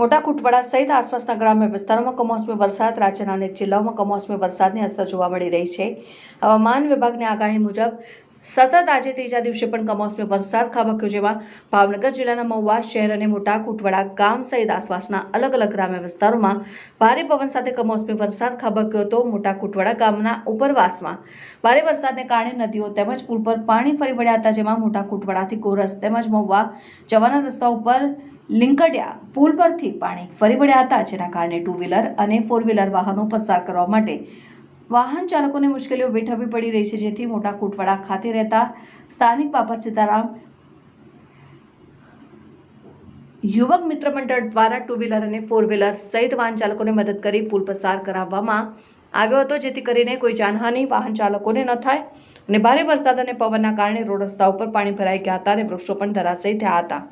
મોટા કુટવાડા સહિત આસપાસના ગ્રામ્ય વિસ્તારોમાં કમોસમી વરસાદ, રાજ્યના અનેક જિલ્લાઓમાં કમોસમી વરસાદની અસર જોવા મળી રહી છે. હવામાન વિભાગની આગાહી મુજબ, સતત આજે ત્રીજા દિવસે પણ કમોસમી વરસાદ ખાબક્યો જેમાં ભાવનગર જિલ્લાના મહુવા શહેર અને મોટા કુટવાડા ગામ સહિત આસપાસના અલગ અલગ ગ્રામ્ય વિસ્તારોમાં ભારે પવન સાથે કમોસમી વરસાદ ખાબક્યો હતો. મોટા કુટવાડા ગામના ઉપરવાસમાં ભારે વરસાદને કારણે નદીઓ તેમજ પુલ પર પાણી ફરી વળ્યા હતા, જેમાં મોટા કુટવાડાથી કોરસ તેમજ મહુવા જવાના રસ્તા ઉપર લીંકડિયા પુલ પરથી પાણી ફરી વળ્યા હતા, જેના કારણે ટુ વ્હીલર અને ફોર વ્હીલર વાહનો પસાર કરવા માટે વાહન ચાલકોને મુશ્કેલીઓ વેઠવવી પડી રહી છે, જેથી મોટા કુટવાડા ખાતે રહેતા સ્થાનિક બાપત સીતારામ યુવક મિત્ર મંડળ દ્વારા ટુ વ્હીલર અને ફોર વ્હીલર સહિત વાહન ચાલકોને મદદ કરી પુલ પસાર કરાવવામાં આવ્યો હતો, જેથી કરીને કોઈ જાનહાની વાહન ચાલકોને ન થાય અને ભારે વરસાદ અને પવનના કારણે રોડ રસ્તા ઉપર પાણી ભરાઈ ગયા હતા અને વૃક્ષો પણ ધરાશયી થયા હતા.